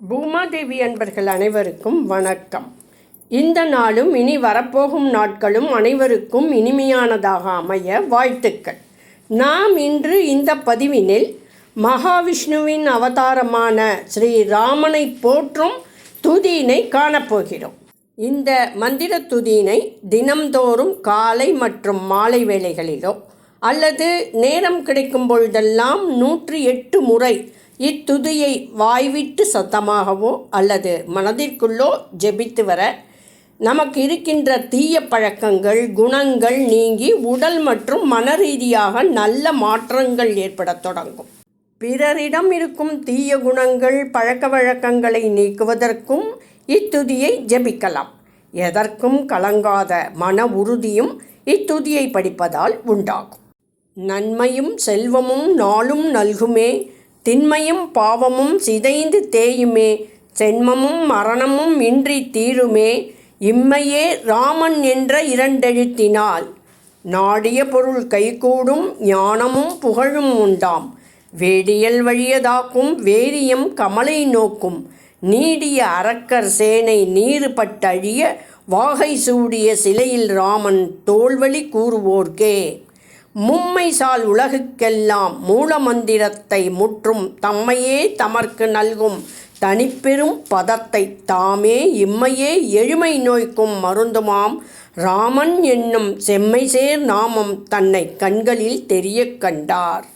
பூமாதேவி அன்பர்கள் அனைவருக்கும் வணக்கம். இந்த நாளும் இனி வரப்போகும் நாட்களும் அனைவருக்கும் இனிமையானதாக அமைய வாழ்த்துக்கள். நாம் இன்று இந்த பதிவினில் மகாவிஷ்ணுவின் அவதாரமான ஸ்ரீ ராமனை போற்றும் துதியினை காணப்போகிறோம். இந்த மந்திர துதியினை தினம்தோறும் காலை மற்றும் மாலை வேளைகளிலோ அல்லது நேரம் கிடைக்கும் பொழுதெல்லாம் நூற்றி எட்டு முறை இத்துதியை வாய்விட்டு சத்தமாகவோ அல்லது மனதிற்குள்ளோ ஜெபித்து வர நமக்கு இருக்கின்ற தீய பழக்கங்கள் குணங்கள் நீங்கி உடல் மற்றும் மன ரீதியாக நல்ல மாற்றங்கள் ஏற்படத் தொடங்கும். பிறரிடம் இருக்கும் தீய குணங்கள் பழக்க வழக்கங்களை நீக்குவதற்கும் இத்துதியை ஜெபிக்கலாம். எதற்கும் கலங்காத மன உறுதியும் இத்துதியை படிப்பதால் உண்டாகும். நன்மையும் செல்வமும் நாளும் நல்குமே. திண்மையும் பாவமும் சிதைந்து தேயுமே சென்மமும் மரணமும் இன்றி தீருமே இம்மையே ராமன் என்ற இரண்டெழுத்தினால். நாடிய பொருள் கைகூடும் ஞானமும் புகழும் உண்டாம். வேடியல் வழியதாக்கும் வேரியம் கமலை நோக்கும். நீடிய அரக்கர் சேனை நீறுபட்டழிய வாகை சூடிய சிலையில் ராமன் தோல்வழி கூறுவோர்க்கே. மும்மைசால் உலகுக்கெல்லாம் மூலமந்திரத்தை முற்றும் தம்மையே தமர்க்கு நல்கும் தனிப்பெரும் பதத்தை தாமே இம்மையே எழுமை நோய்க்கும் மருந்துமாம். ராமன் என்னும் செம்மைசேர் நாமம் தன்னை கண்களில் தெரியக் கண்டார்.